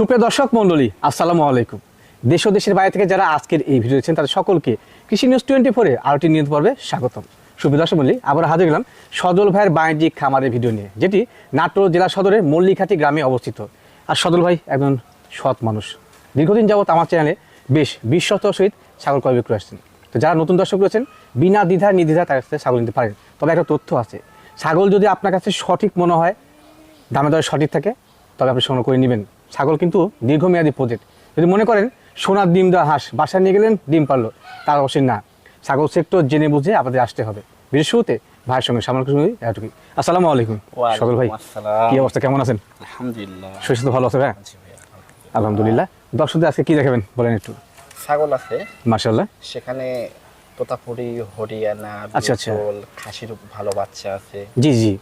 সুপ্রিয় দর্শক মণ্ডলী, আসসালামু আলাইকুম। দেশ ও দেশের বাইরে থেকে যারা আজকের এই ভিডিও দেখছেন, তাদের সকলকে কৃষি নিউজ টোয়েন্টি ফোরে আরটি নিয়ত পর্বে স্বাগতম। সুপ্রিয় দর্শক মণ্ডলী আবার হাজির গেলাম সদল ভাইয়ের বাণিজ্যিক খামারের ভিডিও নিয়ে, যেটি নাটোর জেলা সদরের মল্লিঘাটি গ্রামে অবস্থিত। আর সদল ভাই একজন সৎ মানুষ। দীর্ঘদিন যাবত আমার চ্যানেলে বেশ বিশ্বস্তর সহিত ছাগল ক্রয় বিক্রয় আসছেন। তো যারা নতুন দর্শক রয়েছেন, বিনা দ্বিধা নির্দ্বিধা তার কাছে ছাগল নিতে পারেন। তবে একটা তথ্য আছে, ছাগল যদি আপনার কাছে সঠিক মনে হয় দামে দরে সঠিক থাকে, তবে আপনি সংগ্রহ করে নেবেন। ছাগল কিন্তু দীর্ঘমেয়াদী প্রজেক্ট। যদি মনে করেন সোনার ডিম দেওয়া হাঁস বাসায় নিয়ে গেলেন ডিম পারল তার অবশ্যই না। ছাগল সেক্টর জেনে বুঝে আপনাদের আসতে হবে। বিশেষ শুরুতে ভাইয়ের সঙ্গে সামান্য কিছু এতটুকুই। আসসালামু আলাইকুম সকল ভাই। কি অবস্থা কেমন আছেন? আলহামদুলিল্লাহ। শরীর ভালো আছে ভাই। আলহামদুলিল্লাহ। দর্শকদের আজকে কি দেখাবেন বলেন একটু। ছাগল আছে। মার্শাল্লাহ সেখানে তোতাপুরি হরিয়ানা আচ্ছা, আচ্ছা। খাসির ভালো বাচ্চা আছে। জি জি।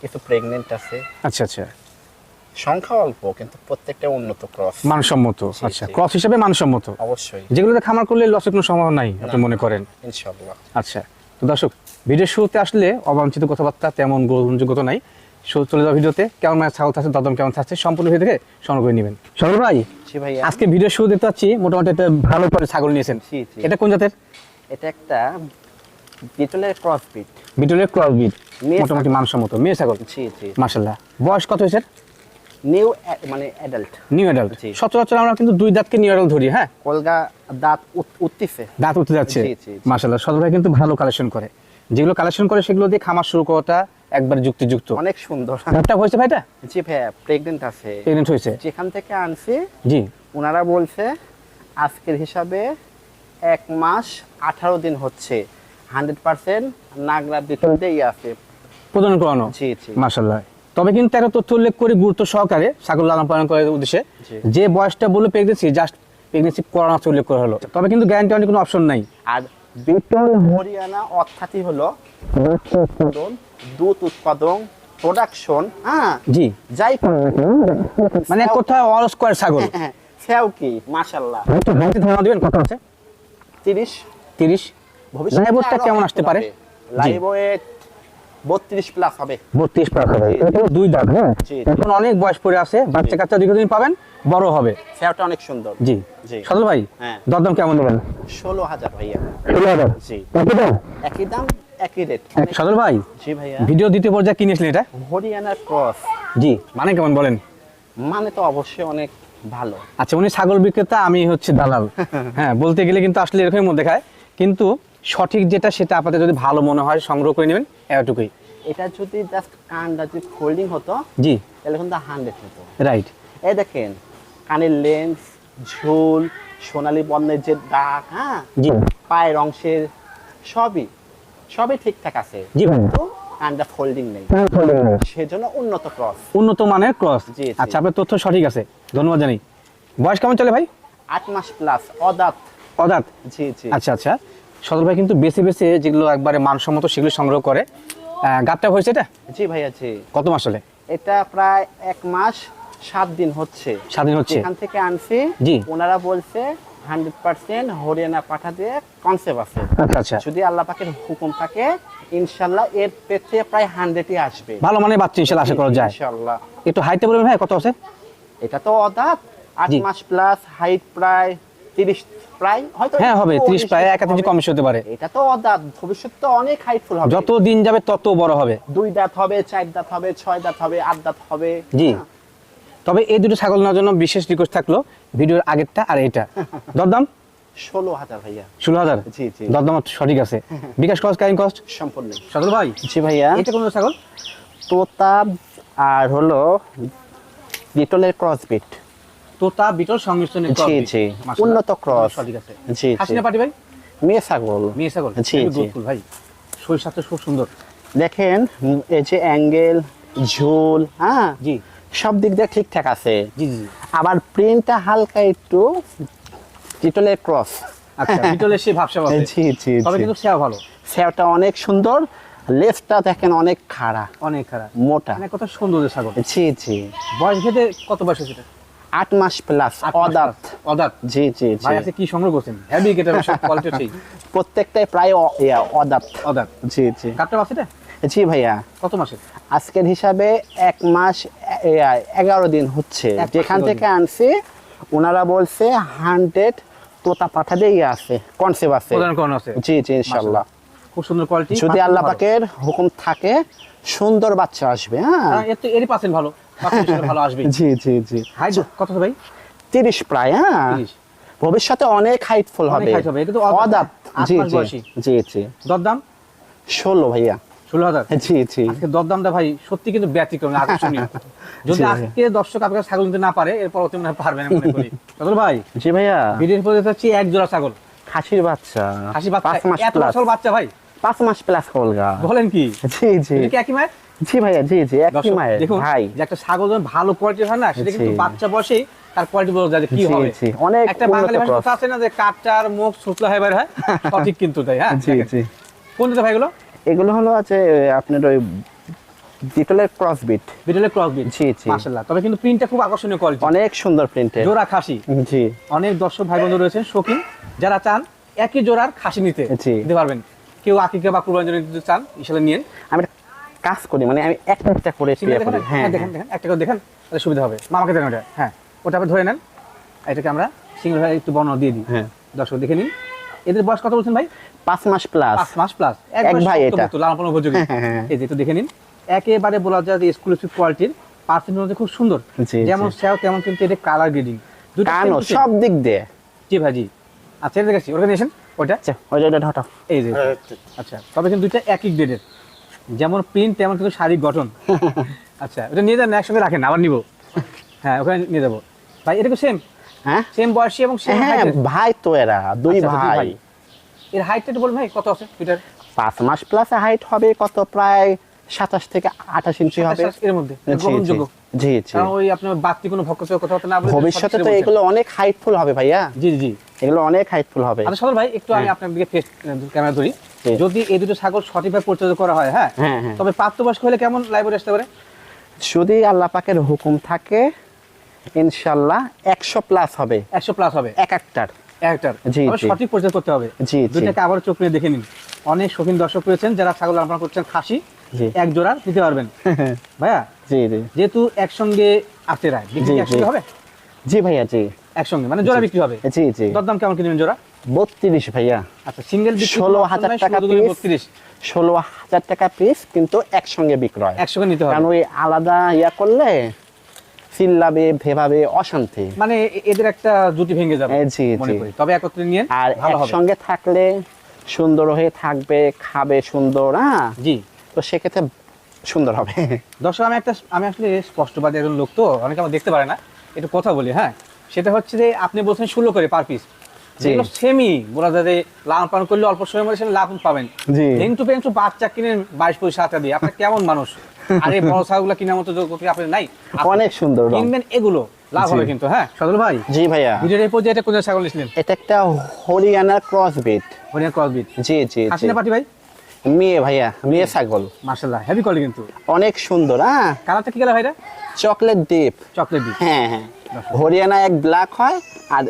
কিছু প্রেগনেন্ট আছে। আচ্ছা আচ্ছা। সংখ্যা অল্প কিন্তু প্রত্যেকটা উন্নত ক্রস মানসম্মত আচ্ছা ক্রস হিসাবে মানসম্মত। অবশ্যই। যেগুলোতে খামার করলে লসের কোনো সম্ভাবনা নাই আপনি মনে করেন? আচ্ছা তো দর্শক ভিডিওর শুরুতে আসলে অবাঞ্ছিত কথাবার্তা তেমন গ্রহণযোগ্যতা নাই। চলে যাওয়া ভিডিওতে কেমন মানে ছাগল থাকছে দদম কেমন থাকছে সম্পূর্ণ ভিডিও থেকে সংগ্রহ করে নেবেন। সরল ভাই জি আজকে ভিডিও শুরু দেখতে পাচ্ছি মোটামুটি একটা ভালো করে ছাগল নিয়েছেন। এটা কোন জাতের? এটা একটা বিটলের ক্রস বিট বিটলের ক্রস বিট মোটামুটি মানসম্মত মেয়ে ছাগল। জি বয়স কত হয়েছে নিউ মানে অ্যাডাল্ট নিউ অ্যাডাল্ট সচরাচর আমরা কিন্তু দুই দাঁতকে নিউ অ্যাডাল্ট ধরি হ্যাঁ? কলগা দাঁত উঠতেছে দাঁত উঠতে যাচ্ছে। সদর ভাই কিন্তু ভালো কালেকশন করে। যেগুলো কালেকশন করে সেগুলো দিয়ে খামার শুরু করাটা একবার যুক্তিযুক্ত। অনেক সুন্দর। হয়েছে ভাইটা? জি ভাইয়া প্রেগনেন্ট আছে। প্রেগনেন্ট হয়েছে। যেখান থেকে আনছি জি। ওনারা বলছে আজকের হিসাবে এক মাস আঠারো দিন হচ্ছে। হান্ড্রেড পার্সেন্ট নাগরা বিটল দিয়ে আছে। প্রদান করানো। জি জি। তবে কিন্তু একটা তথ্য উল্লেখ করে গুরুত্ব সহকারে ছাগল লালন পালন করার উদ্দেশ্যে। যে বয়সটা বলল প্রেগনেন্সি জাস্ট প্রেগনেন্সি করানো আছে উল্লেখ করা হলো। তবে কিন্তু গ্যারান্টি অনেক কোনো অপশন নাই। আর বিটল হরিয়ানা অর্থাৎই হলো উৎপাদন দুধ উৎপাদন প্রোডাকশন হ্যাঁ? জি। যাই মানে কোথাও অল স্কোয়ার ছাগল। হ্যাঁ, সেও কি? মাশাল্লাহ একটু হাইটে ধারণা দিবেন কত আছে? তিরিশ। তিরিশ। ভবিষ্যতে কেমন আসতে পারে? লাইভ ওয়েট বত্রিশ প্লাস হবে। বত্রিশ পার হবে। এটা দুই দাঁত হ্যাঁ। এখন অনেক বয়স পড়ে আছে বাচ্চা কাচ্চা দীর্ঘদিন পাবেন বড় হবে। সেওটা অনেক সুন্দর। জি। জি। সদল ভাই হ্যাঁ। দরদাম কেমন দেবেন ষোলো ভাইয়া। ষোলো হাজার? জি। কত দাম? একই দাম একই রেট সদল ভাই জি ভাইয়া। ভিডিও দ্বিতীয় পর্যায়ে কিনেছিলেন এটা? ক্রস। জি মানে কেমন বলেন? মানে তো অবশ্যই অনেক ভালো। আচ্ছা উনি ছাগল বিক্রেতা আমি হচ্ছে দালাল। হ্যাঁ বলতে গেলে কিন্তু আসলে এরকমই মধ্যে খায়। কিন্তু সঠিক যেটা সেটা আপনাদের যদি ভালো মনে হয় সংগ্রহ করে নেবেন এতটুকুই। এটা যদি জাস্ট কানটা যদি ফোল্ডিং হতো জি। তাহলে কিন্তু হান্ড্রেড হতো। রাইট এই দেখেন কানের লেন্স ঝোল সোনালী বর্ণের যে দাগ হ্যাঁ? জি। পায়ের অংশের সবই সবই ঠিকঠাক আছে। জি ভাই। কানটা ফোল্ডিং নেই। সেজন্য উন্নত ক্রস উন্নত মানের ক্রস জি, জি। আচ্ছা আপনার তথ্য সঠিক আছে। ধন্যবাদ জানাই। বয়স কেমন চলে ভাই? আট মাস প্লাস অদাত। অদাত? জি জি। আচ্ছা আচ্ছা। সদর ভাই কিন্তু বেছে বেছে যেগুলো একবারে মানসম্মত সেগুলো সংগ্রহ করে। গাবটা হয়েছে এটা? জি ভাইয়া জি কত মাস চলে এটা প্রায় এক মাস সাত দিন হচ্ছে। স্বাধীন হচ্ছে। এখান থেকে আনছি। জি। ওনারা বলছে হান্ড্রেড পার্সেন্ট হরিয়ানা পাঠা দিয়ে কনসেপ্ট আছে। আচ্ছা আচ্ছা। যদি আল্লাহ পাকের হুকুম থাকে ইনশাল্লাহ এর পেতে প্রায় হান্ড্রেডই আসবে। ভালো মানে বাচ্চা ইনশাল্লাহ আশা করা যায়। ইনশাল্লাহ একটু হাইটে বলবেন ভাই কত আছে? এটা তো অদাত। আট মাস প্লাস হাইট প্রায় তিরিশ প্রায় হয়তো হ্যাঁ হবে একটু ত্রিশ প্রায় এক হবে। ইঞ্চি কম বেশি হতে পারে। এটা তো ভবিষ্যৎ তো অনেক হাইটফুল হবে। যত দিন যাবে তত বড় হবে। দুই দাঁত হবে চার দাঁত হবে ছয় দাঁত হবে আট দাঁত হবে। জি। হ্যাঁ। তবে এই দুটো ছাগল নেওয়ার জন্য বিশেষ রিকোয়েস্ট থাকল ভিডিওর আগেরটা আর এটা। দরদাম? ষোলো হাজার ভাইয়া। ষোলো হাজার? জি, জি। দরদাম সঠিক আছে। বিকাশ কস্ট ক্যারিং কস্ট সম্পূর্ণ। সদল ভাই? জি ভাইয়া। এটা কোন ছাগল? তোতা আর হলো বিটলের ক্রসবিট তোতা বিটল সংমিশ্রণে জি জি উন্নত ক্রস। সঠিক আছে। জি হাসিনা পাটি ভাই? মেয়ে ছাগল। মেয়ে ছাগল। জি, ভাই। শরীর স্বাস্থ্য খুব সুন্দর। দেখেন এই যে অ্যাঙ্গেল ঝোল হ্যাঁ? জি। সব দিক দিয়ে ঠিকঠাক আছে। জি জি আবার প্রিন্টটা হালকা একটু বিটলের ক্রস। আচ্ছা বিটলের ভাবসা জি জি তবে কিন্তু সেয়া ভালো। সেওটা অনেক সুন্দর। লেফটটা দেখেন অনেক খাড়া। অনেক খারাপ মোটা। মানে কত সুন্দর ছাগল। জি জি বয়স ভেদে কত বয়স? আট মাস প্লাস অদাত অদাত জি জি ভাই আছে কি সংগ্রহ করছেন? হেভি গেটার সব কোয়ালিটি প্রত্যেকটাই প্রায় অদাত অদাত জি জি। এটা? জি ভাইয়া। কত মাসের? আজকের হিসাবে এক মাস এগারো দিন হচ্ছে। যেখান থেকে আনছি ওনারা বলছে হান্ড্রেড তোতা পাঠা দিয়ে আছে কনসেপ্ট আছে। জি জি ইনশাল্লাহ। খুব সুন্দর কোয়ালিটি যদি আল্লাহ পাকের হুকুম থাকে সুন্দর বাচ্চা আসবে হ্যাঁ। এর তো এরই পার্সেন্ট ভালো। ভালো আসবে জি জি জি। হাইট কত ভাই? তিরিশ প্রায় হ্যাঁ? ভবিষ্যতে অনেক হাইটফুল হবে। অদাত, জি জি। জি জি। দরদাম? ষোলো ভাইয়া। ষোলো হাজার? জি জি। আজকে দরদামটা ভাই সত্যি কিন্তু ব্যতিক্রম আকর্ষণীয়। যদি আজকে দর্শক আপনার ছাগল নিতে না পারে এরপর অতি মনে পারবে না মনে করি। সদল ভাই জি ভাইয়া। ভিডিওর পরে হচ্ছে এক জোড়া ছাগল। খাসির বাচ্চা। বাচ্চা এত বছর বাচ্চা ভাই? পাঁচ মাস প্লাস কলগা বলেন কি? জি জি। কি একই মায়ের? জি ভাইয়া জি জি একই মায়ের ভাই। যে একটা ছাগল যখন ভালো কোয়ালিটির হয় না সেটা কিন্তু। বাচ্চা বসেই তার কোয়ালিটি বোঝা যায় কি হবে। অনেক একটা বাঙালি ভাষা কথা আছে না যে কাঠটার মুখ শুকলা হয় বের হয় সঠিক কিন্তু তাই হ্যাঁ? জি জি। কোন দিতে ভাই গুলো এগুলো হলো আছে আপনার ওই ডিটেলের ক্রস বিট বিটলের ক্রস বিট জি, জি। মাশাআল্লাহ। তবে কিন্তু প্রিন্টটা খুব আকর্ষণীয় কোয়ালিটি অনেক সুন্দর প্রিন্টের জোড়া খাসি। জি। অনেক দর্শক ভাই বন্ধু রয়েছেন শৌখিন যারা চান একই জোড়ার খাসি নিতে। নিতে পারবেন। কেউ আকিকা বা কুরবানি জন্য চান ইনশাআল্লাহ নিয়েন আমি কাজ করি মানে আমি একটা একটা করে দেখেন হ্যাঁ দেখেন দেখেন একটা করে দেখেন তাহলে সুবিধা হবে। মামাকে দেখেন ওটা হ্যাঁ। ওটা আপনি ধরে নেন এটাকে আমরা সিঙ্গেল ভাই একটু বর্ণনা দিয়ে দিই। হ্যাঁ। দর্শক দেখে নিন। এদের বয়স কত বলছেন ভাই? পাঁচ মাস প্লাস পাঁচ মাস প্লাস এক ভাই এটা। লালন উপযোগী। হ্যাঁ, হ্যাঁ। এই যে একটু দেখে নিন। একেবারে বলা যায় যে এক্সক্লুসিভ কোয়ালিটির পার্সেন্ট খুব সুন্দর। যেমন। সেও তেমন কিন্তু এটা কালার গ্রেডিং দুটো কানো। সব দিক দিয়ে। জি ভাই জি। আচ্ছা এটা দেখেছি ওটা নিয়েছেন ওইটা? আচ্ছা ওই যে ওটা এই যে। আচ্ছা তবে কিন্তু দুইটা একই গ্রেডের যেমন প্রিন্ট তেমন কিন্তু শারীরিক গঠন। আচ্ছা ওটা নিয়ে যান একসঙ্গে রাখেন আবার নিব। হ্যাঁ ওখানে নিয়ে যাব। ভাই এটা সেম হ্যাঁ? সেম বয়সী এবং সেম হ্যাঁ ভাই তো এরা দুই আচ্ছা, ভাই। ভাই। এর হাইটটা একটু বলুন ভাই কত আছে ফিটার পাঁচ মাস প্লাস হাইট হবে কত? প্রায় সাতাশ থেকে আঠাশ ইঞ্চি হবে। এর মধ্যে জি জি ওই আপনার বাড়তি কোনো ভক্ত কথাবার্তা না ভবিষ্যতে তো এগুলো অনেক হাইটফুল হবে ভাইয়া। জি জি এগুলো অনেক হাইটফুল হবে। আচ্ছা ভাই একটু আমি আপনার দিকে ক্যামেরা ধরি। যদি এই দুটো ছাগল সঠিকভাবে পরিচর্যা করা হয় হ্যাঁ? হ্যাঁ, হ্যাঁ। তবে প্রাপ্তবয়স্ক হলে কেমন লাইব্রেরি আসতে পারে? যদি আল্লাহ পাকের হুকুম থাকে ইনশাল্লাহ একশো প্লাস হবে। একশো প্লাস হবে। এক একটার। একটার। জি, সঠিক পরিচয় করতে হবে। জি। দুইটাকে আবার চোখ নিয়ে দেখে নিন। অনেক শৌখিন দর্শক রয়েছেন যারা ছাগল লালন করছেন খাসি এক জোড়া নিতে পারবেন। ভাইয়া? জি জি। যেহেতু একসঙ্গে আসতে রায় হবে? জি ভাইয়া জি। একসঙ্গে মানে জোড়া বিক্রি হবে? জি জি। দরদাম কেমন কিনবেন জোড়া? বত্রিশ ভাইয়া। আচ্ছা সিঙ্গেল ষোলো হাজার টাকা বত্রিশ। ষোলো হাজার টাকা পিস কিন্তু একসঙ্গে বিক্রয়। একসঙ্গে নিতে হবে। কারণ ওই আলাদা ইয়া করলে চিল্লাবে অশান্তি। মানে এদের একটা জুটি ভেঙে যাবে জি, জি। তবে একত্রে নিয়ে আর একসঙ্গে থাকলে সুন্দর হয়ে থাকবে খাবে সুন্দর হ্যাঁ? জি। তো সেক্ষেত্রে সুন্দর হবে। দর্শক আমি একটা আমি আসলে স্পষ্টবাদী একজন লোক তো অনেকে আমার দেখতে পারে না। একটু কথা বলি হ্যাঁ? সেটা হচ্ছে যে আপনি বলছেন ষোলো করে পার পিস। যেগুলো সেমি বলা যায় যে লালন পালন করলে অল্প সময়ের মধ্যে লাভ পাবেন। ভেংটু পেংটু বাচ্চা কিনেন বাইশ টাকা দিয়ে। আপনার কেমন মানুষ? আর এই বড় ছাগলগুলো কেনার মতো আপনার নাই? অনেক সুন্দর কিনবেন এগুলো লাভ হবে কিন্তু হ্যাঁ? সদল ভাই জি ভাইয়া। ভিডিওর এই পর্যায়ে এটা কোন ছাগল এটা একটা হরিয়ানার ক্রস বিট হরিয়ানা ক্রসবিট জি জি জি। পাটি ভাই? মেয়ে ভাইয়া মেয়ে ছাগল। মার্শাল্লাহ হেভি কোয়ালিটি কিন্তু। অনেক সুন্দর হ্যাঁ? কালারটা কি গেলে ভাইরা চকলেট ডিপ চকলেট বিট হ্যাঁ হ্যাঁ। হরিয়ানা এক ব্ল্যাক হয় আর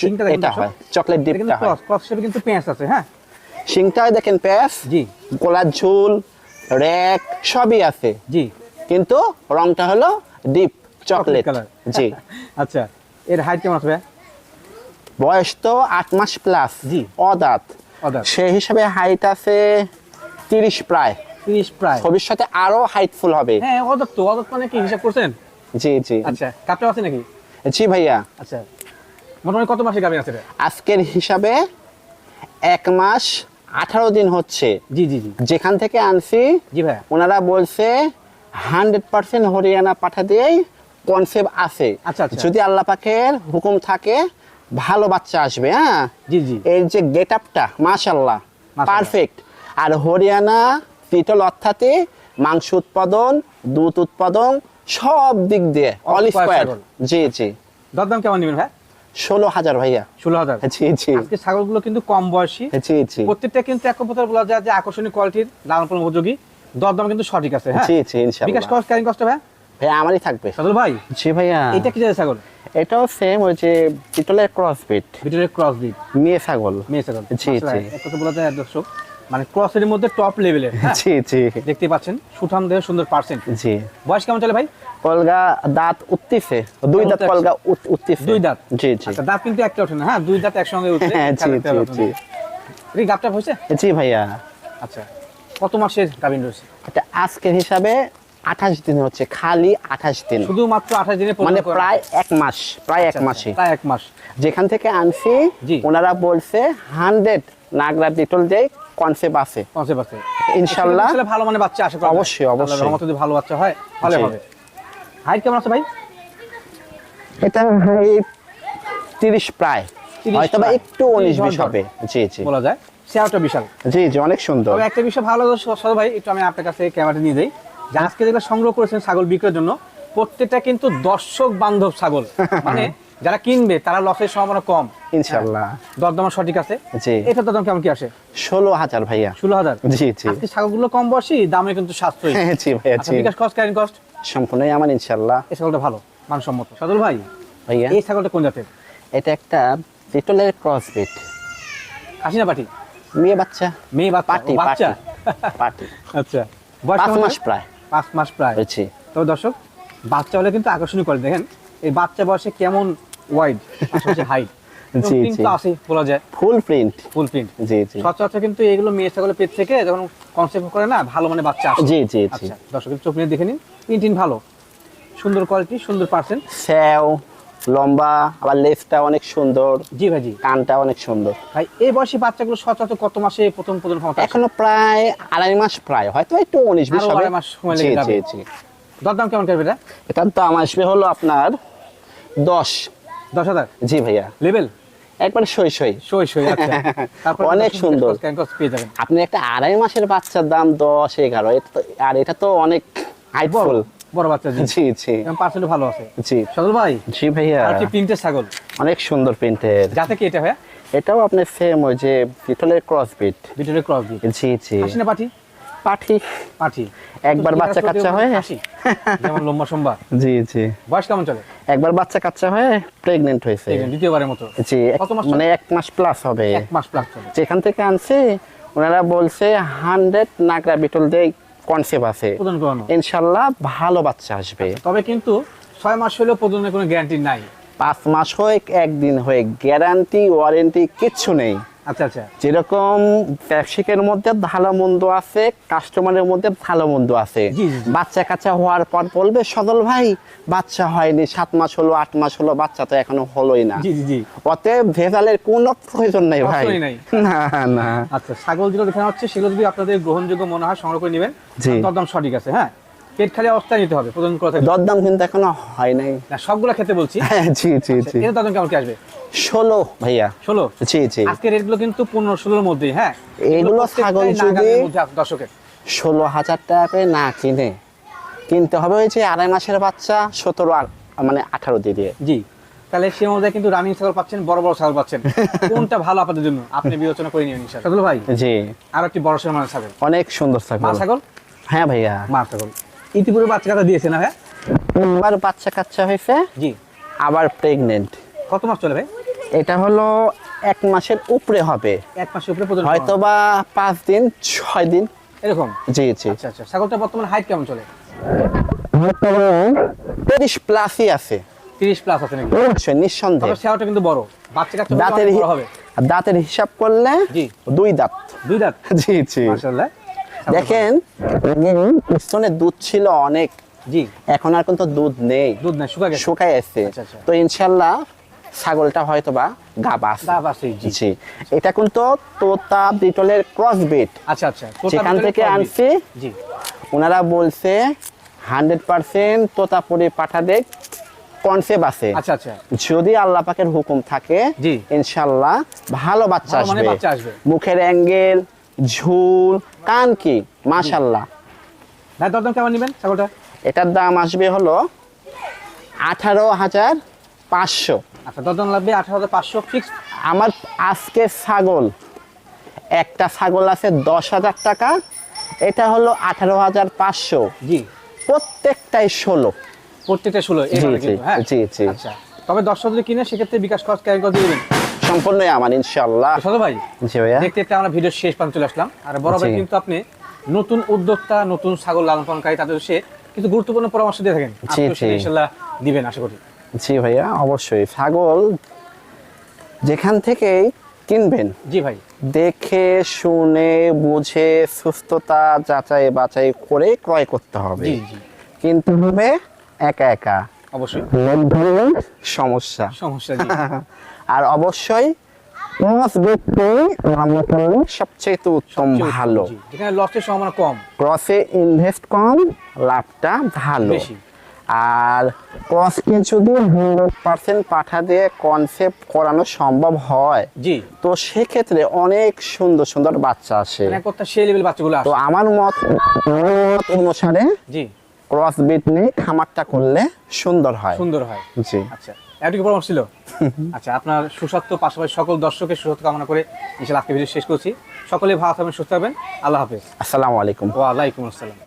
শিংটা এটা হয় চকলেট ডিপটা হয়। ক্রস ক্রস কিন্তু পেঁয়াজ আছে হ্যাঁ? শিংটাও দেখেন প্যাস জি। গোলার ঝুল র্যাক সবই আছে। জি। কিন্তু রংটা হলো ডিপ চকলেট কালার জি। আচ্ছা এর হাইট কেমন আছে বয়স তো আট মাস প্লাস জি। অদাঁত। সেই হিসাবে হাইট আছে তিরিশ প্রায়। তিরিশ প্রায়। ভবিষ্যতে আরও হাইটফুল হবে। হ্যাঁ তো মানে কি হিসাব করছেন? জি জি। আচ্ছা কাপটা আছে নাকি? জি ভাইয়া। আচ্ছা মোটামুটি কত মাসে গাভী আছে? আজকের হিসাবে এক মাস আঠারো দিন হচ্ছে। জি জি জি। যেখান থেকে আনছি জি ভাইয়া। ওনারা বলছে হান্ড্রেড পার্সেন্ট হরিয়ানা পাঠা দিয়েই কনসেপ্ট আছে। আচ্ছা, আচ্ছা। যদি আল্লাহ পাকের হুকুম থাকে ভালো বাচ্চা আসবে হ্যাঁ? জি জি। এর যে গেট আপটা মাশাল্লাহ মাশাআল্লাহ। পারফেক্ট আর হরিয়ানা পিটল অর্থাৎ মাংস উৎপাদন দুধ উৎপাদন সব দিক দিয়ে অল স্কোয়ার জি জি। দরদাম কেমন নেবেন ভাই ষোলো হাজার ভাইয়া। ষোলো হাজার? জি জি আজকে ছাগলগুলো কিন্তু কম বয়সী। জি জি প্রত্যেকটা কিন্তু এক কথা বলা যায় যে আকর্ষণীয় কোয়ালিটির লালন উপযোগী। দরদাম কিন্তু সঠিক আছে হ্যাঁ? জি জি বিকাশ কস্ট ক্যারিং কষ্ট ভাই ভাইয়া আমারই থাকবে। সদল ভাই জি ভাইয়া। এটা কি জাতের ছাগল? এটাও সেম ওই যে পিতলের ক্রস বিট বিটলের ক্রস বিট মেয়ে ছাগল। মেয়ে ছাগল। জি, জি। এক কথা বলা যায় দর্শক। মানে ক্রসের মধ্যে টপ লেভেলের হ্যাঁ? জি জি। দেখতে পাচ্ছেন সুঠাম দেহ সুন্দর পার্সেন্ট জি। বয়স কেমন চলে ভাই? কলগা দাঁত উঠতেছে দুই দাঁত কলগা উঠতেছে দুই দাঁত? জি জি। আচ্ছা দাঁত কিন্তু একটা ওঠে না হ্যাঁ? দুই দাঁত একসঙ্গে উঠে হ্যাঁ, জি, জি, জি। এই গাপটা হয়েছে? জি ভাইয়া। আচ্ছা কত মাসের রয়েছে? এটা আজকের হিসাবে আঠাশ দিন হচ্ছে খালি আঠাশ দিন। শুধুমাত্র আঠাশ দিনে মানে প্রায় এক মাস প্রায় এক আচ্ছা, আচ্ছা, মাসে প্রায় এক মাস। যেখান থেকে আনছি। ওনারা বলছে হান্ড্রেড নাগরা ডিটল যে কনসেপ্ট আছে। কনসেপ্ট আছে। ইনশাল্লাহ ভালো মানে বাচ্চা যায়। অবশ্যই, অবশ্যই। যদি ভালো বাচ্চা হয় ভালো হবে। হাইট কেমন আছে ভাই? এটা প্রায়। হয়তো বা একটু উনিশ 30 হবে। জি জি। বলা যায়। চেয়ারটা বিশাল। জি জি অনেক সুন্দর। একটা বিষয় ভালো সদ ভাই একটু আমি আপনার কাছে ক্যামেরাটা নিয়ে যাই। যে আজকে যেগুলো সংগ্রহ করেছেন ছাগল বিক্রির জন্য প্রত্যেকটা কিন্তু দর্শক বান্ধব ছাগল। মানে যারা কিনবে তারা লসের সম্ভাবনা কম। ইনশাল্লাহ দরদাম সঠিক আছে? জি। এটা দরদাম কেমন কি আসে? ষোলো হাজার ভাইয়া। ষোলো হাজার? জি জি। আজকে ছাগলগুলো কম বয়সী দামে কিন্তু সাশ্রয়ী। হ্যাঁ জি ভাইয়া আচ্ছা জি। বিকাশ কস্ট ক্যারিং কস্ট সম্পূর্ণই আমার ইনশাল্লাহ এই ছাগলটা ভালো মানসম্মত। সদল ভাই ভাইয়া। এই ছাগলটা কোন জাতের? এটা একটা লিটলের ক্রসবিট কাশি না পাটি? মেয়ে বাচ্চা। মেয়ে বাচ্চা পাটি বাচ্চা? পাটি আচ্ছা। বয়স পাঁচ মাস প্রায়। পাঁচ মাস প্রায়। তবে দর্শক বাচ্চা হলে কিন্তু আকর্ষণীয় করে দেখেন। এই বাচ্চা বয়সে কেমন ওয়াইড হাইট জি, জি। তো বলা যায়। ফুল প্রিন্ট ফুল প্রিন্ট জি জি। সচরাচর কিন্তু এগুলো মেয়ে ছাগলের পেট থেকে যখন কনসেপ্ট করে না ভালো মানে বাচ্চা আসে। জি জি আচ্ছা দর্শকের চোখ নিয়ে দেখে নিন। প্রিন্টিং ভালো। সুন্দর কোয়ালিটি সুন্দর পার্সেন্ট স্যাও লম্বা আবার লেজটা অনেক সুন্দর। জি ভাই জি। কানটা অনেক সুন্দর। ভাই এই বয়সী বাচ্চাগুলো সচরাচর কত মাসে প্রথম প্রথম ক্ষমতা এখনও প্রায় আড়াই মাস প্রায় হয়তো একটু উনিশ বিশ আড়াই মাস সময় লেগে যাবে। দরদাম কেমন করবে এটা? এটার দাম আসবে হলো আপনার দশ দশ হাজার? জি ভাইয়া। লেভেল একবারে সই সই। সই সই আচ্ছা। অনেক সুন্দর। পেয়ে যাবেন। আপনি একটা আড়াই মাসের বাচ্চার দাম দশ এগারো। আর এটা তো অনেক বড় হাইটফুল বড় বাচ্চা জি। জি জি। পার্সেন্ট ভালো আছে। জি। সদল ভাই জি ভাইয়া। আর কি প্রিন্টের ছাগল? অনেক সুন্দর প্রিন্টের যাতে কি এটা ভাইয়া? এটাও সেম ওই যে বিটলের ক্রস বিট ক্রস জি জি। না পাঠি পাঠি পাঠি একবার বাচ্চা কাচ্চা সত্যি হয় হাসি। যেমন লম্বা সম্বা জি জি। বয়স কেমন চলে? একবার বাচ্চা কাচ্চা হয়ে প্রেগনেন্ট হয়েছে। দ্বিতীয়বারের মতো। জি মানে এক মাস প্লাস হবে। এক মাস প্লাস যেখান থেকে আনছে ওনারা বলছে হান্ড্রেড নাগরা বিটল দিয়ে কনসেপ্ট আছে। ইনশাল্লাহ ভালো বাচ্চা আসবে। তবে কিন্তু ছয় মাস হলেও প্রদানের কোনো গ্যারান্টি নাই। পাঁচ মাস হোক একদিন হয়ে গ্যারান্টি ওয়ারেন্টি কিচ্ছু নেই। আচ্ছা আচ্ছা। যেরকম ব্যবসায়িকের মধ্যে ভালো মন্দ আছে কাস্টমারের মধ্যে ভালো মন্দ আছে। বাচ্চা কাচ্চা হওয়ার পর বলবে সদল ভাই বাচ্চা হয়নি সাত মাস হলো আট মাস হলো বাচ্চা তো এখনও হলোই না। ভেজালের কোনো প্রয়োজন নেই ভাই। না না। আচ্ছা ছাগল যেগুলো দেখানো হচ্ছে সেগুলো যদি আপনাদের গ্রহণযোগ্য মনে হয় সংগ্রহ করে নেবেন। দরদাম সঠিক আছে হ্যাঁ? পেট খালি অবস্থায় নিতে হবে করা থাকবে দরদাম কিন্তু এখনও হয় নাই। সবগুলো খেতে বলছি। হ্যাঁ, জি জি জি। এর দরদাম কেমন কি আসবে? ষোলো ভাইয়া। ষোলো? জি জি। আজকের রেটগুলো কিন্তু পনেরো ষোলোর মধ্যেই হ্যাঁ? এগুলো ছাগল যদি- মধ্যে দর্শকের। ষোলো হাজার টাকা করে না কিনে কিনতে হবে ওই যে আড়াই মাসের বাচ্চা সতেরো মানে আঠারো দিয়ে দিয়ে। জি। তাহলে সে অনুযায়ী কিন্তু রানিং ছাগল পাচ্ছেন বড় বড় ছাগল পাচ্ছেন। কোনটা ভালো আপনাদের জন্য? আপনি বিবেচনা করে নিন ইনশাআল্লাহ। ছাগল ভাই জি। আর একটি বড় সড় মানে ছাগল। অনেক সুন্দর মা ছাগল? ছাগল হ্যাঁ ভাইয়া। মা ছাগল। ইতিপূর্বে বাচ্চা কাটা দিয়েছে না ভাই বাচ্চা কাচ্চা হয়েছে জি। আবার প্রেগনেন্ট কত মাস চলে ভাই? এটা হলো এক মাসের উপরে হবে। এক মাসের উপরে হয়তো বা পাঁচ দিন ছয় দিন। এরকম? জি জি। আচ্ছা আচ্ছা। ছাগলটা বর্তমানে হাইট কেমন চলে? তিরিশ প্লাসই আছে। তিরিশ প্লাস আছে নাকি? অবশ্যই নিঃসন্দেহে। কিন্তু বড়। বাচ্চা কাচ্চা দাঁতের হবে। দাঁতের হিসাব করলে জি। দুই দাঁত। দুই দাঁত? জি জি। মাশাআল্লাহ। দেখেন পিছনে দুধ ছিল অনেক। জি। এখন আর কিন্তু দুধ নেই। দুধ না শুকা গেছে। শুকাই আছে। আচ্ছা, আচ্ছা। তো ইনশাল্লাহ ছাগলটা হয়তো বা গাবা আছে। গাব আছে, জি। এটা কিন্তু তোতা বিটলের ক্রস বিট আচ্ছা আচ্ছা বিটলের থেকে আনছি। জি। ওনারা বলছে হান্ড্রেড পার্সেন্ট তোতাপুরি পাঠাবে কনসেপ্ট আছে। আচ্ছা আচ্ছা। যদি আল্লাহ পাকের হুকুম থাকে জি। ইনশাল্লাহ ভালো বাচ্চা আসবে। মুখের অ্যাঙ্গেল ঝুল কান কি? মাশাল্লাহ ভাই দরদাম কেমন নেবেন ছাগলটা? এটার দাম আসবে হলো আঠারো হাজার পাঁচশো। আচ্ছা লাগবে আঠারো হাজার পাঁচশো ফিক্স আমার আজকে ছাগল একটা ছাগল আছে দশ হাজার টাকা এটা হলো আঠারো হাজার পাঁচশো। জি। প্রত্যেকটাই ষোলো। প্রত্যেকটা ষোলো জি, জি, হ্যাঁ? জি, জি। আচ্ছা তবে দশ যদি কিনে সেক্ষেত্রে বিকাশ খরচ ক্যারি করে দেবেন। সম্পূর্ণই আমার ইনশাল্লাহ সদর ভাই জি ভাইয়া। দেখতে দেখতে আমরা ভিডিও শেষ পর্যন্ত চলে আসলাম। আর বরাবর। কিন্তু আপনি নতুন উদ্যোক্তা নতুন ছাগল লালন পালনকারী তাদের সে কিছু গুরুত্বপূর্ণ পরামর্শ দিয়ে থাকেন। ইনশাল্লাহ দিবেন আশা করি। জি ভাইয়া অবশ্যই। ছাগল যেখান থেকেই কিনবেন জি ভাই। দেখে শুনে বুঝে সুস্থতা যাচাই বাছাই করে ক্রয় করতে হবে। জি জি। কিন্তু হবে একা একা। অবশ্যই। সমস্যা। সমস্যা জি। আর অবশ্যই সবচেয়ে উত্তম ভালো। লসের সম্ভাবনা কম। ক্রসে ইনভেস্ট কম লাভটা ভালো। বেশি। আর ক্রসকে যদি হান্ড্রেড পার্সেন্ট পাঠা দিয়ে কনসেপ্ট করানো সম্ভব হয়। জি। তো সেক্ষেত্রে অনেক সুন্দর সুন্দর বাচ্চা আসে। মানে সেই লেভেল বাচ্চাগুলো তো আমার মত মত অনুসারে জি। ক্রস বিট নিয়ে খামারটা করলে সুন্দর হয়। সুন্দর হয়। জি। আচ্ছা এটুকু পরামর্শ ছিল? আচ্ছা আপনার সুস্বাস্থ্য পাশাপাশি সকল দর্শকের সুস্বাস্থ্য কামনা করে ইনশাল্লাহ আজকে ভিডিও শেষ করছি। সকলে ভালো থাকবেন সুস্থ থাকবেন। আল্লাহ হাফেজ। আসসালামু আলাইকুম। ওয়ালাইকুম আসসালাম।